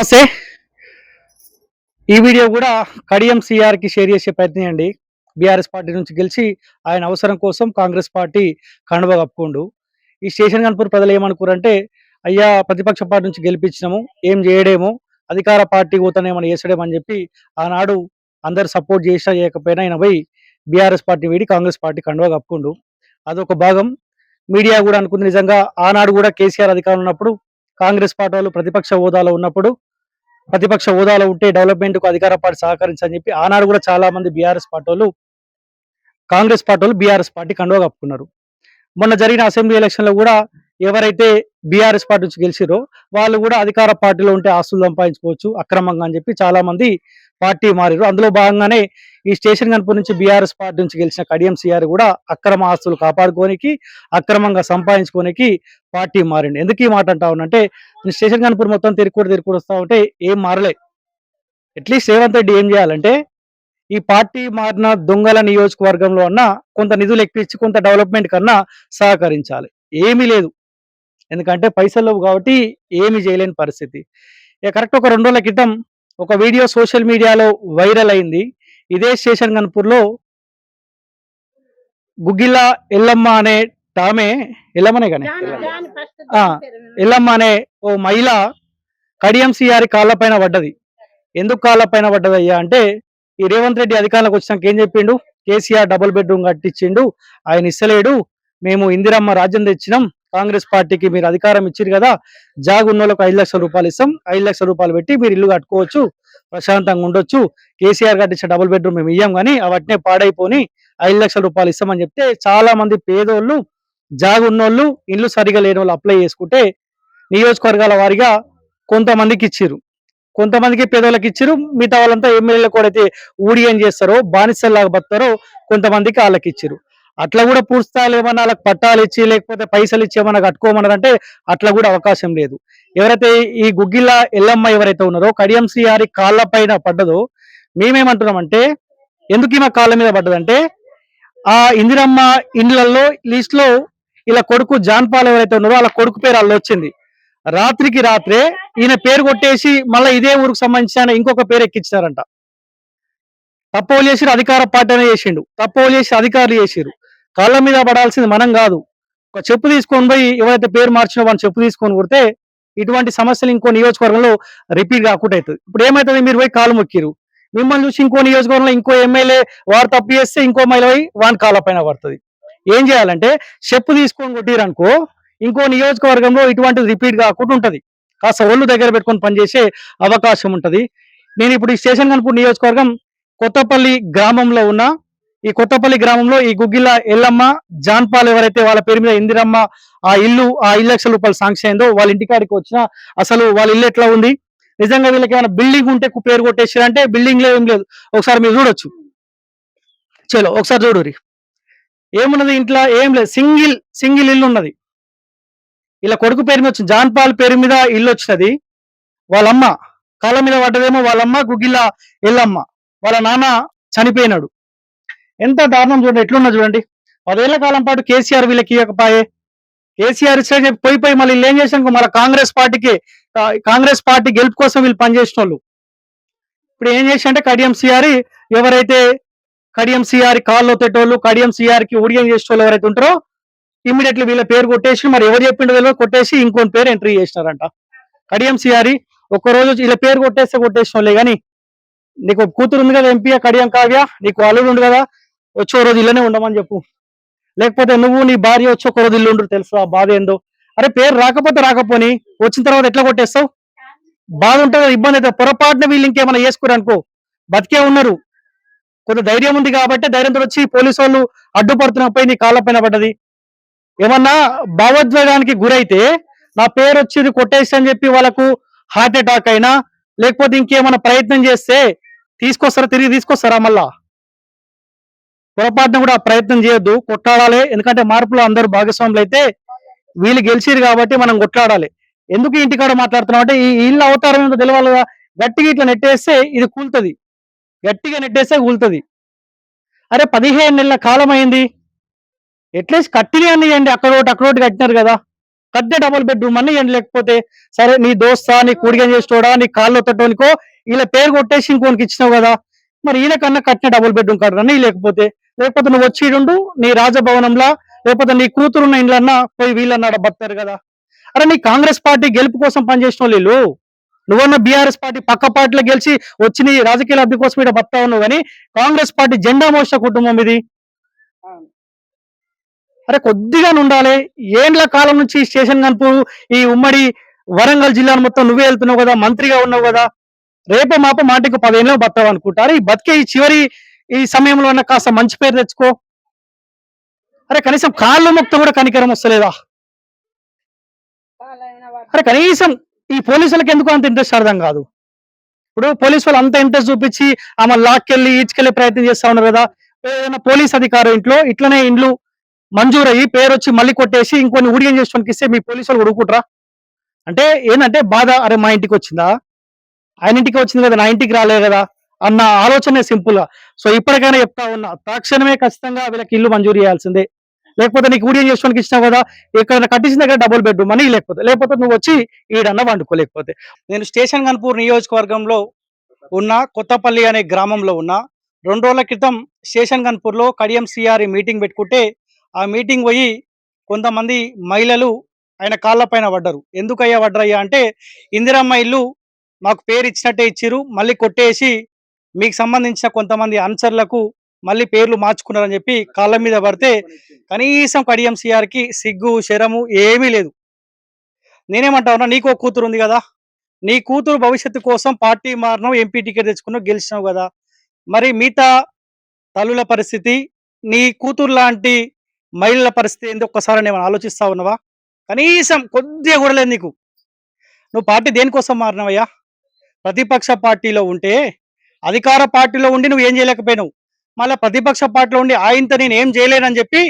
నమస్తే. ఈ వీడియో కూడా కడియం సిఆర్కి షేర్ చేసే ప్రయత్నం అండి. బీఆర్ఎస్ పార్టీ నుంచి గెలిచి ఆయన అవసరం కోసం కాంగ్రెస్ పార్టీ కండువ కప్పుకోండు. ఈ స్టేషన్ కనుపూర్ ప్రజలు ఏమనుకోరంటే అయ్యా ప్రతిపక్ష పార్టీ నుంచి గెలిపించినాము ఏం చేయడేమో అధికార పార్టీ పోతానేమని చేసడేమని చెప్పి ఆనాడు అందరు సపోర్ట్ చేసినా చేయకపోయినా ఆయన పోయి బీఆర్ఎస్ పార్టీ వీడి కాంగ్రెస్ పార్టీ కండువ కప్పుకుండు. అదొక భాగం. మీడియా కూడా అనుకుంది నిజంగా ఆనాడు కూడా కేసీఆర్ అధికారం ఉన్నప్పుడు కాంగ్రెస్ పార్టీ వాళ్ళు ప్రతిపక్ష హోదాలో ఉన్నప్పుడు ప్రతిపక్ష హోదాలో ఉంటే డెవలప్మెంట్కు అధికార పార్టీ సహకరించని చెప్పి ఆనాడు కూడా చాలా మంది బీఆర్ఎస్ పార్టీ కాంగ్రెస్ పార్టీ వాళ్ళు బీఆర్ఎస్ పార్టీ కండువా కప్పుకున్నారు. మొన్న జరిగిన అసెంబ్లీ ఎలక్షన్లో కూడా ఎవరైతే బీఆర్ఎస్ పార్టీ నుంచి గెలిచిరో వాళ్ళు కూడా అధికార పార్టీలో ఉంటే ఆస్తులు సంపాదించుకోవచ్చు అక్రమంగా అని చెప్పి చాలా మంది పార్టీ మారారు అందులో భాగంగానే ఈ స్టేషన్ కనుపు నుంచి బీఆర్ఎస్ పార్టీ నుంచి గెలిచిన కడియం సిఆర్ కూడా అక్రమ ఆస్తులు కాపాడుకోనికి అక్రమంగా సంపాదించుకోనికి పార్టీ మారిండు ఎందుకు ఈ మాట అంటా ఉన్నంటే స్టేషన్ కనుపూర్ మొత్తం తిరుక్കൂడు తిరుక్കൂడు వస్తా ఉంటే ఏం మారలే. అట్లీస్ట్ రేవంత్ రెడ్డి ఏం చేయాలంటే ఈ పార్టీ మారిన దొంగల నియోజకవర్గంలో అన్నా కొంత నిధులు ఎక్కించి కొంత డెవలప్మెంట్ కన్నా సహకరించాలి. ఏమీ లేదు. ఎందుకంటే పైసలు కాబట్టి ఏమీ చేయలేని పరిస్థితి. ఇక కరెక్ట్ ఒక రెండు రోజుల క్రితం ఒక వీడియో సోషల్ మీడియాలో వైరల్ అయింది. ఇదే స్టేషన్ కన్పూర్లో గుగ్గిల్ల ఎల్లమ్మ అనే టామే ఎల్లమ్మనే కానీ? ఎల్లమ్మ. అనే ఓ మహిళ కడియం సిఆర్ కాళ్ళపైన పడ్డది. ఎందుకు కాళ్ళపైన పడ్డది అయ్యా అంటే ఈ రేవంత్ రెడ్డి అధికారంలోకి వచ్చినాక ఏం చెప్పిండు? కేసీఆర్ డబుల్ బెడ్రూమ్ కట్టించిండు. ఆయన ఇస్తలేడు. మేము ఇందిరమ్మ రాజ్యం తెచ్చినాం. కాంగ్రెస్ పార్టీకి మీరు అధికారం ఇచ్చారు కదా జాగున్నోళ్ళకు ఐదు లక్షల రూపాయలు ఇస్తాం. ఐదు లక్షల రూపాయలు పెట్టి మీరు ఇల్లు కట్టుకోవచ్చు ప్రశాంతంగా ఉండొచ్చు. కేసీఆర్ కట్టించిన డబుల్ బెడ్రూమ్ మేము ఇయ్యాం కానీ అవన్నీ పాడైపోని ఐదు లక్షల రూపాయలు ఇస్తామని చెప్తే చాలా మంది పేదోళ్ళు జాగున్నోళ్ళు ఇల్లు సరిగా లేని వాళ్ళు అప్లై చేసుకుంటే నియోజకవర్గాల వారిగా కొంతమందికి ఇచ్చిర్రు. కొంతమందికి పేదోళ్ళకి ఇచ్చిర్రు. మిగతా వాళ్ళంతా ఎమ్మెల్యేలకు కూడా అయితే ఊడియం చేస్తారో బానిసల్లాగా బతారో కొంతమందికి వాళ్ళకి ఇచ్చారు అట్లా కూడా పూస్తాలు ఏమన్నా వాళ్ళకి పట్టాలు ఇచ్చి లేకపోతే పైసలు ఇచ్చి ఏమన్నా కట్టుకోమన్నదంటే అట్లా కూడా అవకాశం లేదు. ఎవరైతే ఈ గుగ్గిల ఎల్లమ్మ ఎవరైతే ఉన్నారో కడియం శ్రీహారి కాళ్ళ పైన పడ్డదో మేమేమంటున్నామంటే ఎందుకు ఈమె కాళ్ళ మీద పడ్డదంటే ఆ ఇందిరమ్మ ఇండ్లలో లిస్ట్లో ఇలా కొడుకు జాన్పాల్ ఎవరైతే ఉన్నారో వాళ్ళ కొడుకు పేరు అల్ల వచ్చింది. రాత్రికి రాత్రే ఈయన పేరు కొట్టేసి మళ్ళీ ఇదే ఊరికి సంబంధించిన ఇంకొక పేరు ఎక్కించారంట తప్పు చేసిరు అధికార పార్టీ అనే చేసిండు. తప్పు చేసి అధికారులు చేసిరు కాళ్ళ మీద పడాల్సింది మనం కాదు. ఒక చెప్పు తీసుకొని పోయి ఎవరైతే పేరు మార్చినో వాళ్ళు చెప్పు తీసుకొని కొడితే ఇటువంటి సమస్యలు ఇంకో నియోజకవర్గంలో రిపీట్ కాకుండా అవుతుంది ఇప్పుడు ఏమవుతుంది మీరు పోయి కాలు మొక్కిరు మిమ్మల్ని చూసి ఇంకో నియోజకవర్గంలో ఇంకో ఎమ్మెల్యే వారు తప్పు చేస్తే ఇంకో మహిళ పోయి వాని కాళ్ళ పైన పడుతుంది. ఏం చేయాలంటే చెప్పు తీసుకొని కొట్టిరనుకో ఇంకో నియోజకవర్గంలో ఇటువంటిది రిపీట్ కాకుండా ఉంటుంది. కాస్త ఒళ్ళు దగ్గర పెట్టుకొని పనిచేసే అవకాశం ఉంటుంది. నేను ఇప్పుడు ఈ స్టేషన్ కనుపూర్ నియోజకవర్గం కొత్తపల్లి గ్రామంలో ఉన్న ఈ కొత్తపల్లి గ్రామంలో ఈ గుగ్గిల ఎల్లమ్మ జాన్పాల్ ఎవరైతే వాళ్ళ పేరు మీద ఇందిరమ్మ ఆ ఇల్లు ఆ ఇల్లు లక్షల రూపాయలు సాంక్షన్ అయిందో వాళ్ళ ఇంటికాడికి వచ్చిన అసలు వాళ్ళ ఇల్లు ఎట్లా ఉంది? నిజంగా వీళ్ళకి ఏమైనా బిల్డింగ్ ఉంటే కు- పేరు కొట్టేసారంటే బిల్డింగ్ లేదు ఏం లేదు. ఒకసారి మీరు చూడొచ్చు. చలో ఒకసారి చూడు ఏమున్నది ఇంట్లో? ఏం లేదు. సింగిల్ సింగిల్ ఇల్లు ఉన్నది. ఇలా కొడుకు పేరు మీద వచ్చింది జాన్పాల్ పేరు మీద ఇల్లు వచ్చినది. వాళ్ళమ్మ కాళ్ళ మీద పడ్డదేమో వాళ్ళమ్మ గుగ్గిల ఎల్లమ్మ. వాళ్ళ నాన్న చనిపోయినాడు. ఎంత దారుణం చూడండి ఎట్లున్నా చూడండి. పదేళ్ళ కాలం పాటు కేసీఆర్ వీళ్ళకి ఇవ్వకపాయే కేసీఆర్ ఇచ్చే చెప్పి పోయి పోయి మళ్ళీ వీళ్ళు ఏం చేసాను మళ్ళీ కాంగ్రెస్ పార్టీకి కాంగ్రెస్ పార్టీ గెలుపు కోసం వీళ్ళు పనిచేసిన వాళ్ళు ఇప్పుడు ఏం చేసి కడియం సిఆర్ ఎవరైతే కడియం సిఆర్ కాల్లో పెట్టేవాళ్ళు కడియం సిఆర్కి ఉడియం చేసే ఎవరైతే ఉంటారో ఇమ్మీడియట్లీ వీళ్ళ పేరు కొట్టేసి మరి ఎవరు చెప్పిండో వీళ్ళు కొట్టేసి ఇంకొని పేరు ఎంట్రీ చేసినారంట. కడియం సిఆర్ ఒక్క రోజు వీళ్ళ పేరు కొట్టేస్తే కొట్టేసిన వాళ్ళే కానీ నీకు కూతురు ఉంది కదా ఎంపీ కడియం కావ్య నీకు అల్లుడు ఉంది కదా వచ్చే రోజు ఇల్లనే ఉండమని చెప్పు. లేకపోతే నువ్వు నీ భార్య వచ్చి ఒక రోజు ఇల్లు ఉండరు తెలుసు? ఆ బాధ ఏందో? అరే పేరు రాకపోతే రాకపోని వచ్చిన తర్వాత ఎట్లా కొట్టేస్తావు? బాధ ఉంటుంది ఇబ్బంది అయితే పొరపాటున వీళ్ళు ఇంకేమైనా చేసుకురు అనుకో బతికే ఉన్నారు. కొంత ధైర్యం ఉంది కాబట్టి ధైర్యంతో వచ్చి పోలీసు వాళ్ళు అడ్డుపడుతున్నపై నీ కాళ్ళ పైన పడ్డది. ఏమన్నా భావోద్వేగానికి గురైతే నా పేరు వచ్చి కొట్టేసి అని చెప్పి వాళ్ళకు హార్ట్ అటాక్ అయినా లేకపోతే ఇంకేమైనా ప్రయత్నం చేస్తే తీసుకొస్తారా? తిరిగి తీసుకొస్తారా మళ్ళా? పొరపాటున కూడా ప్రయత్నం చేయొద్దు కొట్లాడాలి. ఎందుకంటే మార్పులో అందరూ భాగస్వాములు అయితే వీళ్ళు గెలిచిరు కాబట్టి మనం కొట్లాడాలి. ఎందుకు ఇంటికాడ మాట్లాడుతున్నాం అంటే ఈ వీళ్ళ అవతారం ఏంటో తెలియాలి కదా. గట్టిగా ఇట్లా నెట్టేస్తే ఇది కూలుతుంది. గట్టిగా నెట్టేస్తే కూలుతుంది. అరే పదిహేను నెలల కాలం అయింది. ఎట్లీస్ట్ కట్టిన అనియండి అక్కడ ఒకటి అక్కడ ఒకటి కట్టినారు కదా. కట్టే డబుల్ బెడ్రూమ్ అని ఇవ్వండి లేకపోతే సరే నీ దోస్తా నీ కూడిగం చేసేటోడా నీ కాళ్ళు తట్టోనికో ఇలా పేరు కొట్టేసి ఇంకోనికి ఇచ్చినావు కదా. మరి ఈయనకన్నా కట్టిన డబుల్ బెడ్రూమ్ కట్టరని లేకపోతే. లేకపోతే నువ్వు వచ్చి ఈడుండు నీ రాజభవనంలా లేకపోతే నీ కూతురున్న ఇండ్లన్నా పోయి వీళ్ళన్నాడ బతారు కదా. అరే నీ కాంగ్రెస్ పార్టీ గెలుపు కోసం పనిచేసిన వాళ్ళు నువ్వన్న బీఆర్ఎస్ పార్టీ పక్క పార్టీలో గెలిచి వచ్చి నీ రాజకీయ లబ్ధి కోసం ఇక్కడ బతా ఉన్నావు కానీ కాంగ్రెస్ పార్టీ జెండా మోస కుటుంబం ఇది. అరే కొద్దిగా ఉండాలి. ఏండ్ల కాలం నుంచి స్టేషన్ కనుపు ఈ ఉమ్మడి వరంగల్ జిల్లాను మొత్తం నువ్వే వెళ్తున్నావు కదా మంత్రిగా ఉన్నావు కదా. రేపే మాప మాటకు పదేళ్ళు బతావు అనుకుంటారు ఈ బతికే ఈ చివరి ఈ సమయంలో ఉన్న కాస్త మంచి పేరు తెచ్చుకో. అరే కనీసం కాళ్ళు మొక్త కూడా కనికరం వస్తలేదా? అరే కనీసం ఈ పోలీసులకు ఎందుకు అంత ఇంట్రెస్ట్ అర్థం కాదు? ఇప్పుడు పోలీసు వాళ్ళు అంత ఇంట్రెస్ట్ చూపించి ఆమె లాక్కెళ్ళి ఈడ్చుకెళ్ళే ప్రయత్నం చేస్తా ఉన్నారు కదా. ఏదైనా పోలీస్ అధికారి ఇంట్లో ఇట్లనే ఇండ్లు మంజూరయ్యి పేరు వచ్చి మళ్ళీ కొట్టేసి ఇంకొన్ని ఊడియం చేసుకోనికి ఇస్తే మీ పోలీసు వాళ్ళు ఉడుకుంటారా? అంటే ఏంటంటే బాధ. అరే మా ఇంటికి వచ్చిందా? ఆయన ఇంటికి వచ్చింది కదా నా ఇంటికి రాలేదు కదా. అన్న ఆలోచనే సింపుల్. గా సో ఇప్పటికైనా చెప్తా ఉన్నా తక్షణమే ఖచ్చితంగా వీళ్ళకి ఇల్లు మంజూరు చేయాల్సిందే. లేకపోతే నీకు ఊడియం చేసుకోవడానికి ఇచ్చినావు కదా? ఇక్కడ కట్టించిన దగ్గర డబుల్ బెడ్రూమ్ అని లేకపోతే. లేకపోతే నువ్వు వచ్చి ఈడన్న వండుకోలేకపోతే. నేను స్టేషన్ కన్పూర్ నియోజకవర్గంలో ఉన్న కొత్తపల్లి అనే గ్రామంలో ఉన్న రెండు రోజుల క్రితం స్టేషన్ కన్పూర్లో కడియం సిఆర్ మీటింగ్ పెట్టుకుంటే ఆ మీటింగ్ పోయి కొంతమంది మహిళలు ఆయన కాళ్ళపైన పడ్డరు. ఎందుకయ్యా పడ్డరయ్యా అంటే ఇందిరమ్మ ఇల్లు మాకు పేరు ఇచ్చినట్టే ఇచ్చిరు మళ్ళీ కొట్టేసి మీకు సంబంధించిన కొంతమంది ఆన్సర్లకు మళ్ళీ పేర్లు మార్చుకున్నారని చెప్పి కాళ్ళ మీద పడితే కనీసం కడియం సిఆర్కి సిగ్గు శరము ఏమీ లేదు. నేనేమంటా ఉన్నా నీకు ఒక కూతురు ఉంది కదా. నీ కూతురు భవిష్యత్తు కోసం పార్టీ మారినావు ఎంపీ టికెట్ తెచ్చుకున్నావు గెలిచినావు కదా. మరి మిగతా తల్లుల పరిస్థితి నీ కూతురు లాంటి మహిళల పరిస్థితి ఏంది? ఒక్కసారి నేను ఆలోచిస్తా ఉన్నావా? కనీసం కొద్దిగా కూడా లేదు నీకు. నువ్వు పార్టీ దేనికోసం మారినావయ్యా? ప్రతిపక్ష పార్టీలో ఉంటే అధికార పార్టీలో ఉండి నువ్వు ఏం చేయలేకపోయినావు? మళ్ళీ ప్రతిపక్ష పార్టీలో ఉండి ఆయనతో నేను ఏం చేయలేనని చెప్పి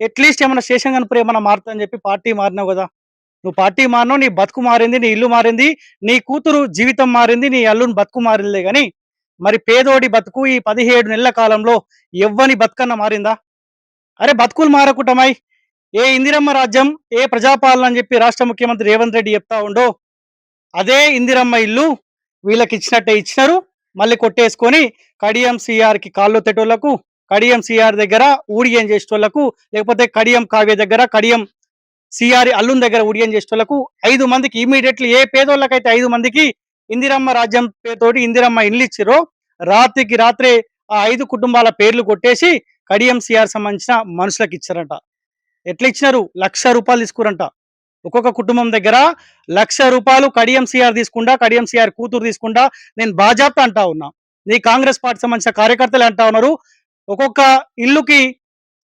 అట్లీస్ట్ ఏమైనా స్టేషన్ కనుక ఏమైనా మారుతుందని చెప్పి పార్టీ మారినావు కదా? నువ్వు పార్టీ మారినావు నీ బతుకు మారింది నీ ఇల్లు మారింది నీ కూతురు జీవితం మారింది నీ అల్లుని బతుకు మారిందే కానీ మరి పేదోడి బతుకు ఈ పదిహేడు నెలల కాలంలో ఎవ్వని బతుకన్న మారిందా? అరే బతుకులు మారకుటమాయి ఏ ఇందిరమ్మ రాజ్యం ఏ ప్రజాపాలన అని చెప్పి రాష్ట్ర ముఖ్యమంత్రి రేవంత్ రెడ్డి చెప్తా ఉండో. అదే ఇందిరమ్మ ఇల్లు వీళ్ళకి ఇచ్చినట్టే ఇచ్చినారు. మళ్ళీ కొట్టేసుకొని కడియం సిఆర్కి కాళ్ళు తెటోళ్ళకు కడియం సిఆర్ దగ్గర ఊడియం చేసేటోళ్ళకు లేకపోతే కడియం కావ్య దగ్గర కడియం సిఆర్ అల్లుం దగ్గర ఊడియం చేసేటోళ్ళకు ఐదు మందికి ఇమీడియట్లీ ఏ పేదోళ్ళకైతే ఐదు మందికి ఇందిరమ్మ రాజ్యం పేరుతోటి ఇందిరమ్మ ఇల్లు ఇచ్చిరో రాత్రికి రాత్రే ఆ ఐదు కుటుంబాల పేర్లు కొట్టేసి కడియం సిఆర్ సంబంధించిన మనుషులకు ఇచ్చారంట. ఎట్లా ఇచ్చినారు? లక్ష రూపాయలు తీసుకురంట. ఒక్కొక్క కుటుంబం దగ్గర లక్ష రూపాయలు కడియం సిఆర్ తీసుకుంటా కడియం సిఆర్ కూతురు తీసుకుంటా నేను బాజాప్త అంటా ఉన్నా. నీ కాంగ్రెస్ పార్టీ సంబంధించిన కార్యకర్తలు అంటా ఉన్నారు. ఒక్కొక్క ఇల్లుకి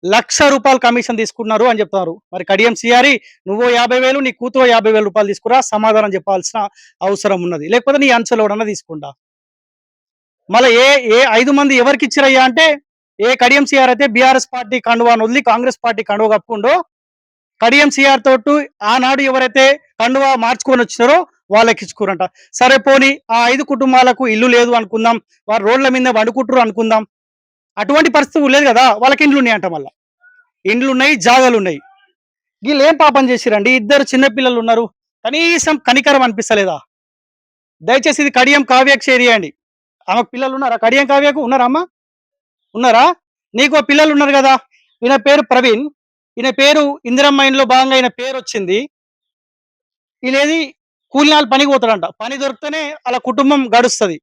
లక్ష రూపాయలు కమిషన్ తీసుకున్నారు అని చెప్తున్నారు. మరి కడియం సిఆరి నువ్వు యాభై వేలు నీ కూతురు యాభై వేల రూపాయలు తీసుకురా సమాధానం చెప్పాల్సిన అవసరం ఉన్నది. లేకపోతే నీ అంచెలోడన్నా తీసుకుంటా. మళ్ళీ ఏ ఏ ఐదు మంది ఎవరికి ఇచ్చిరయ్యా అంటే ఏ కడియం సిఆర్ అయితే బీఆర్ఎస్ పార్టీ కండువాను వదిలి కాంగ్రెస్ పార్టీ కండువ కప్పుకుండో కడియం సిఆర్ తోటి ఆనాడు ఎవరైతే కండువా మార్చుకొని వచ్చినారో వాళ్ళకి ఇచ్చుకోరంట సరే పోని ఆ ఐదు కుటుంబాలకు ఇల్లు లేదు అనుకుందాం వారు రోడ్ల మీద వండుకుంటారు అనుకుందాం. అటువంటి పరిస్థితి లేదు కదా వాళ్ళకి ఇండ్లు ఉన్నాయంట మళ్ళీ. ఇండ్లు ఉన్నాయి జాగాలు ఉన్నాయి వీళ్ళు ఏం పాపం చేసిరండి? ఇద్దరు చిన్నపిల్లలు ఉన్నారు. కనీసం కనికరం అనిపిస్తలేదా? దయచేసి ఇది కడియం కావ్యకు చేరియండి ఆమె ఆమెకు పిల్లలు ఉన్నారా? కడియం కావ్యకు ఉన్నారా అమ్మ? ఉన్నారా? నీకు పిల్లలు ఉన్నారు కదా? ఈయన పేరు ప్రవీణ్. ఈయన పేరు ఇందిరమ్మ ఇంట్లో భాగంగా ఈయన పేరు వచ్చింది. ఈయనేది కూలినాలు పనికి పోతాడంట. పని దొరికితేనే అలా కుటుంబం గడుస్తుంది.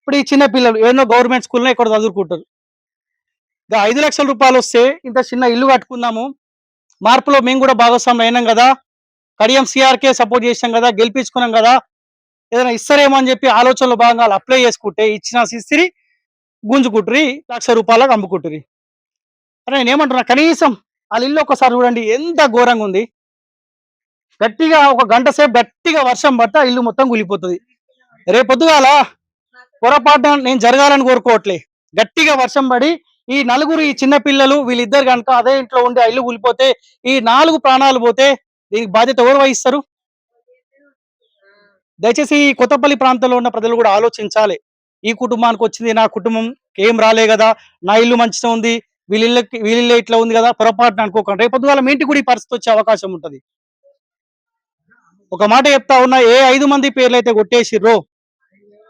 ఇప్పుడు ఈ చిన్న పిల్లలు ఏదో గవర్నమెంట్ స్కూల్లో ఇక్కడ చదువుకుంటారు. ఇక ఐదు లక్షల రూపాయలు వస్తే ఇంత చిన్న ఇల్లు కట్టుకుందాము. మార్పులో మేము కూడా భాగస్వామ్యం అయినాం కదా. కడియం సిఆర్కే సపోర్ట్ చేసాం కదా. గెలిపించుకున్నాం కదా. ఏదైనా ఇస్తారేమో అని చెప్పి ఆలోచనలో భాగంగా అప్లై చేసుకుంటే ఇచ్చిన ఇస్తిరి గుంజుకుంటురి లక్ష రూపాయలకు అమ్ముకుంటురి అరే నేను ఏమంటున్నా? కనీసం వాళ్ళ ఇల్లు ఒకసారి చూడండి ఎంత ఘోరంగా ఉంది. గట్టిగా ఒక గంట సేపు గట్టిగా వర్షం పడితే ఇల్లు మొత్తం కూలిపోతుంది. రేపు పొద్దుగాల పొరపాటున నేను జరగాలని కోరుకోవట్లే. గట్టిగా వర్షం పడి ఈ నలుగురు ఈ చిన్న పిల్లలు వీళ్ళిద్దరు కనుక అదే ఇంట్లో ఉండి ఆ ఇల్లు కూలిపోతే ఈ నాలుగు ప్రాణాలు పోతే దీనికి బాధ్యత ఎవరు వహిస్తారు? దయచేసి ఈ కొత్తపల్లి ప్రాంతంలో ఉన్న ప్రజలు కూడా ఆలోచించాలి. ఈ కుటుంబానికి వచ్చింది నా కుటుంబం ఏం రాలే కదా నా ఇల్లు మంచిగా ఉంది వీళ్ళకి ఇళ్ళకి వీళ్ళ ఇట్లా ఉంది కదా పొరపాటున అనుకోకుండా. రేపు పొద్దుగాల మీ ఇంటికి కూడా ఈ పరిస్థితి వచ్చే అవకాశం ఉంటుంది. ఒక మాట చెప్తా ఉన్నా ఏ ఐదు మంది పేర్లు అయితే కొట్టేసిర్రో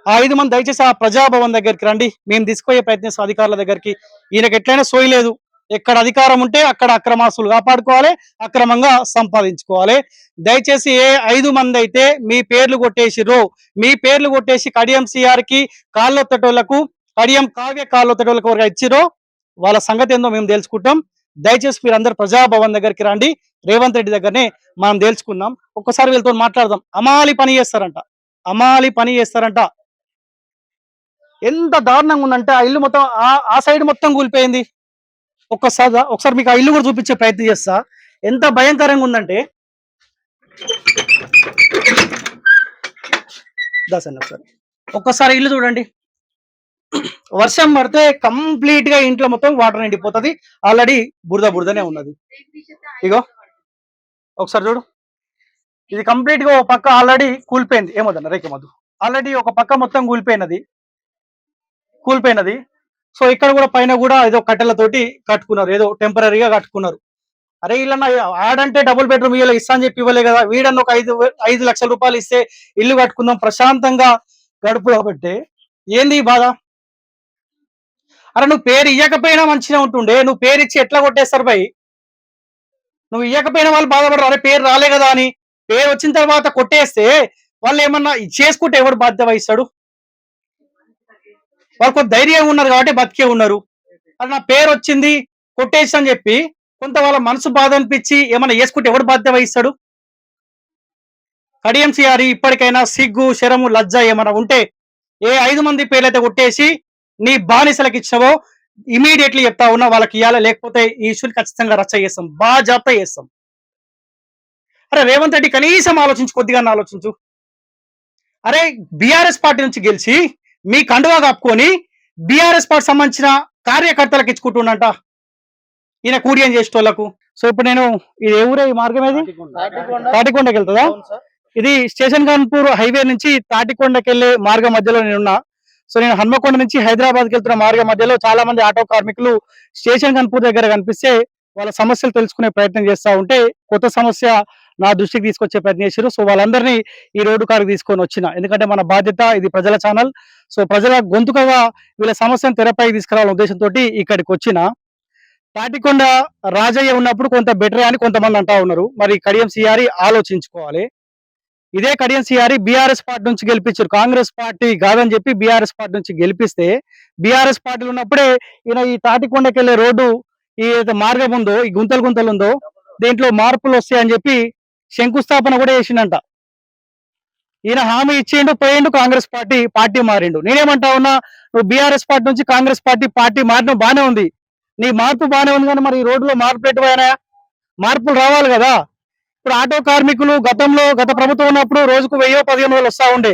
ఆ ఐదు మంది దయచేసి ఆ ప్రజాభవన్ దగ్గరికి రండి. మేము తీసుకుపోయే ప్రయత్నిస్తాం అధికారుల దగ్గరికి. ఈయనకి ఎట్లయినా సోయలేదు ఎక్కడ అధికారం ఉంటే అక్కడ అక్రమాస్తులు కాపాడుకోవాలి అక్రమంగా సంపాదించుకోవాలి. దయచేసి ఏ ఐదు మంది అయితే మీ పేర్లు కొట్టేసిర్రో మీ పేర్లు కొట్టేసి కడియం సిఆర్కి కాళ్ళొత్తటోళ్ళకు కడియం కావ్య కాళ్ళొత్తటోళ్ళకు ఎవరు ఇచ్చిరో వాళ్ళ సంగతి ఏందో మేము తెలుసుకుంటాం దయచేసి మీరు అందరు ప్రజాభవన్ దగ్గరికి రండి. రేవంత్ రెడ్డి దగ్గరనే మనం తెలుసుకుందాం ఒక్కసారి వీళ్ళతో మాట్లాడదాం. అమాలి పని చేస్తారంట. అమాలి పని చేస్తారంట. ఎంత దారుణంగా ఉందంటే ఆ ఇల్లు మొత్తం ఆ- ఆ సైడ్ మొత్తం కూలిపోయింది. ఒక్కసారి ఒకసారి మీకు ఆ ఇల్లు కూడా చూపించే ప్రయత్నం చేస్తా. ఎంత భయంకరంగా ఉందంటే దాసండి ఒకసారి ఒక్కసారి ఇల్లు చూడండి. వర్షం పడితే కంప్లీట్గా ఇంట్లో మొత్తం వాటర్ నిండిపోతుంది. ఆల్రెడీ బురద బురదనే ఉన్నది. ఇగో ఒకసారి చూడు. ఇది కంప్లీట్గా ఒక పక్క ఆల్రెడీ కూలిపోయింది. ఏమొద్దన్న మధు ఆల్రెడీ ఒక పక్క మొత్తం కూలిపోయినది. కూలిపోయినది. సో ఇక్కడ కూడా పైన కూడా ఏదో కట్టెలతోటి కట్టుకున్నారు. ఏదో టెంపరీగా కట్టుకున్నారు. అరే వీళ్ళన్న ఆడంటే డబుల్ బెడ్రూమ్ ఇవ్వలే ఇస్తా అని చెప్పి ఇవ్వలే కదా. వీడన్న ఒక ఐదు ఐదు లక్షల రూపాయలు ఇస్తే ఇల్లు కట్టుకుందాం ప్రశాంతంగా గడుపు కాబట్టి ఏంది బాధ? అరే నువ్వు పేరు ఇవ్వకపోయినా మంచిగా ఉంటుండే. నువ్వు పేరు ఇచ్చి ఎట్లా కొట్టేస్తారు పోయి నువ్వు ఇవ్వకపోయినా వాళ్ళు బాధపడరు. అరే పేరు రాలే కదా అని. పేరు వచ్చిన తర్వాత కొట్టేస్తే వాళ్ళు ఏమన్నా చేసుకుంటే ఎవడు బాధ్యత వహిస్తాడు వాళ్ళు కొంత ధైర్యంగా ఉన్నారు కాబట్టి బతికే ఉన్నారు. అది నా పేరు వచ్చింది కొట్టేసి అని చెప్పి కొంత వాళ్ళ మనసు బాధ అనిపించి ఏమన్నా వేసుకుంటే ఎవడు బాధ్యత వహిస్తాడు కడియం సిఆర్ ఇప్పటికైనా సిగ్గు శరము లజ్జ ఏమైనా ఉంటే ఏ ఐదు మంది పేర్లైతే కొట్టేసి నీ బానిసలకు ఇచ్చినవో ఇమీడియట్లీ చెప్తా ఉన్నా వాళ్ళకి ఇవ్వాలి లేకపోతే ఈ ఇష్యూని ఖచ్చితంగా రచ్చ చేస్తాం. బాజాప్తా చేస్తాం. అరే రేవంత్ రెడ్డి కనీసం ఆలోచించు కొద్దిగా ఆలోచించు. అరే బీఆర్ఎస్ పార్టీ నుంచి గెలిచి మీ కండువా కప్పుకొని బీఆర్ఎస్ పార్టీ సంబంధించిన కార్యకర్తలకు ఇచ్చుకుంటుండంట. ఈయన కూడియం చేసేటోళ్ళకు. సో ఇప్పుడు నేను ఇది ఊరే? ఈ మార్గం ఏది? తాటికొండకి వెళ్తుందా? ఇది స్టేషన్ కాన్పూర్ హైవే నుంచి తాటికొండకి వెళ్ళే మార్గం మధ్యలో నేను ఉన్నా సో నేను హన్మకొండ నుంచి హైదరాబాద్కి వెళ్తున్న మార్గం మధ్యలో చాలా మంది ఆటో కార్మికులు స్టేషన్ కన్పూర్ దగ్గర కనిపిస్తే వాళ్ళ సమస్యలు తెలుసుకునే ప్రయత్నం చేస్తా ఉంటే కొత్త సమస్య నా దృష్టికి తీసుకొచ్చే ప్రయత్నం చేశారు సో వాళ్ళందరినీ ఈ రోడ్డు కారుకు తీసుకొని వచ్చిన. ఎందుకంటే మన బాధ్యత ఇది ప్రజల ఛానల్. సో ప్రజల గొంతుకగా వీళ్ళ సమస్యను తెరపై తీసుకురావాలనే ఉద్దేశంతో ఇక్కడికి వచ్చిన. తాటికొండ రాజయ్య ఉన్నప్పుడు కొంత బెటర్ అని కొంతమంది అంటా ఉన్నారు. మరి కడియం సిఆరి ఆలోచించుకోవాలి. ఇదే కడియం సిఆరి బీఆర్ఎస్ పార్టీ నుంచి గెలిపించారు. కాంగ్రెస్ పార్టీ కాదని చెప్పి బీఆర్ఎస్ పార్టీ నుంచి గెలిపిస్తే బీఆర్ఎస్ పార్టీలు ఉన్నప్పుడే ఈయన ఈ తాటికొండకి వెళ్ళే రోడ్డు ఈ మార్గం ఉందో ఈ గుంతలు గుంతలు ఉందో దీంట్లో మార్పులు వస్తాయని చెప్పి శంకుస్థాపన కూడా చేసిండంట. ఈయన హామీ ఇచ్చిండు పోయిండు కాంగ్రెస్ పార్టీ పార్టీ మారిండు. నేనేమంటా ఉన్నా నువ్వు బీఆర్ఎస్ పార్టీ నుంచి కాంగ్రెస్ పార్టీ పార్టీ మారడం బానే ఉంది. నీ మార్పు బానే ఉంది కానీ మరి ఈ రోడ్డులో మార్పు ఎటువైనా మార్పులు రావాలి కదా. ఇప్పుడు ఆటో కార్మికులు గతంలో గత ప్రభుత్వం ఉన్నప్పుడు రోజుకు వెయ్యో పదిహేను వేలు వస్తా ఉండే.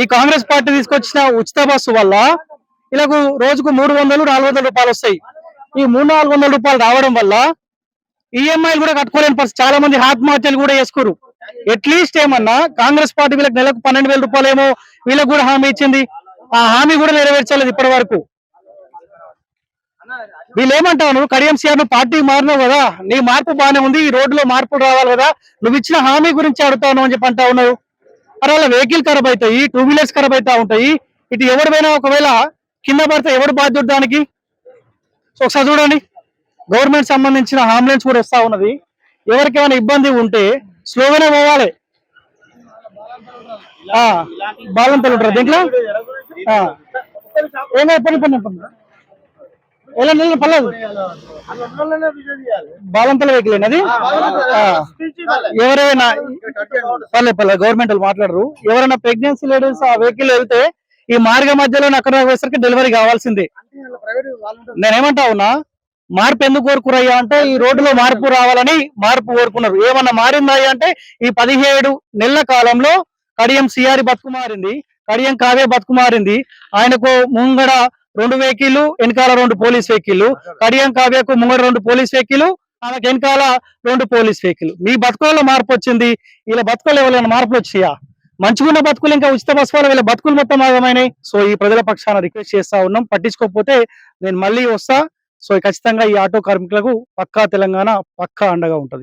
ఈ కాంగ్రెస్ పార్టీ తీసుకొచ్చిన ఉచిత బస్సు వల్ల ఇలాగ రోజుకు మూడు వందలు నాలుగు వందల రూపాయలు వస్తాయి. ఈ మూడు నాలుగు వందల రూపాయలు రావడం వల్ల ఈఎంఐలు కూడా కట్టుకోలేని పరిస్థితి. చాలా మంది ఆత్మహత్యలు కూడా చేసుకోరు అట్లీస్ట్ ఏమన్నా కాంగ్రెస్ పార్టీ వీళ్ళకి నెలకు పన్నెండు వేల రూపాయలు ఏమో వీళ్ళకి కూడా హామీ ఇచ్చింది. ఆ హామీ కూడా నెరవేర్చలేదు ఇప్పటి వరకు. వీళ్ళు ఏమంటావు నువ్వు కడియం సీఆర్ నువ్వు పార్టీ మారినావు కదా. నీ మార్పు బాగానే ఉంది ఈ రోడ్లో మార్పు రావాలి కదా. నువ్వు ఇచ్చిన హామీ గురించి అడుగుతావు అని చెప్పి అంటా ఉన్నావు. అరే అలా వెహికల్ ఖరాబ్ అవుతాయి టూ వీలర్స్ ఖరాబ్ అవుతా ఉంటాయి. ఇటు ఎవరు పోయినా ఒకవేళ కింద పడితే ఎవరు బాధ్యత దానికి? సో ఒకసారి చూడండి. గవర్నమెంట్ సంబంధించిన అంబులెన్స్ కూడా వస్తా ఉన్నది. ఎవరికేమైనా ఇబ్బంది ఉంటే స్లోగానే పోవాలి. ఆ, బాలంతలు ఉంటారు. దీంట్లో? ఏమైనా ఏమో పని పని పని ఎలా నిన్న పర్లేదు? బాలంతల వెహికల్ అది. ఎవరైనా పర్లేదు పర్లేదు గవర్నమెంట్ వాళ్ళు మాట్లాడరు. ఎవరైనా ప్రెగ్నెన్సీ లేడీస్ ఆ వెహికల్ వెళ్తే ఈ మార్గ మధ్యలో అక్కడ పోయేసరికి డెలివరీ కావాల్సిందే. నేనేమంటా ఉన్నా మార్పు ఎందుకు కోరుకురయ్యా అంటే ఈ రోడ్డులో మార్పు రావాలని మార్పు కోరుకున్నారు. ఏమన్నా మారిందా అంటే ఈ పదిహేడు నెలల కాలంలో కడియం సిఆర్ బతుకు మారింది కడియం కావ్య బతుకు మారింది ఆయనకు ముంగడ రెండు వెహికల్ వెనకాల రెండు పోలీస్ వెహికల్ కడియం కావ్యకు ముంగడు రెండు పోలీస్ వెహికల్ ఆమెకు వెనకాల రెండు పోలీస్ వెహికల్. మీ బతుకుల్లో మార్పు వచ్చింది. ఇలా బతుకులు ఎవరైనా మార్పులు వచ్చాయా? మంచిగున్న బతుకులు ఇంకా ఉచిత బస్ వల్ల వీళ్ళ బతుకులు మొత్తం ఆగమైనాయి. సో ఈ ప్రజల పక్షాన రిక్వెస్ట్ చేస్తా ఉన్నాం. పట్టించుకోకపోతే నేను మళ్ళీ వస్తా. సో ఖచ్చితంగా ఈ ఆటో కార్మికులకు పక్కా తెలంగాణ పక్కా అండగా ఉంటుంది.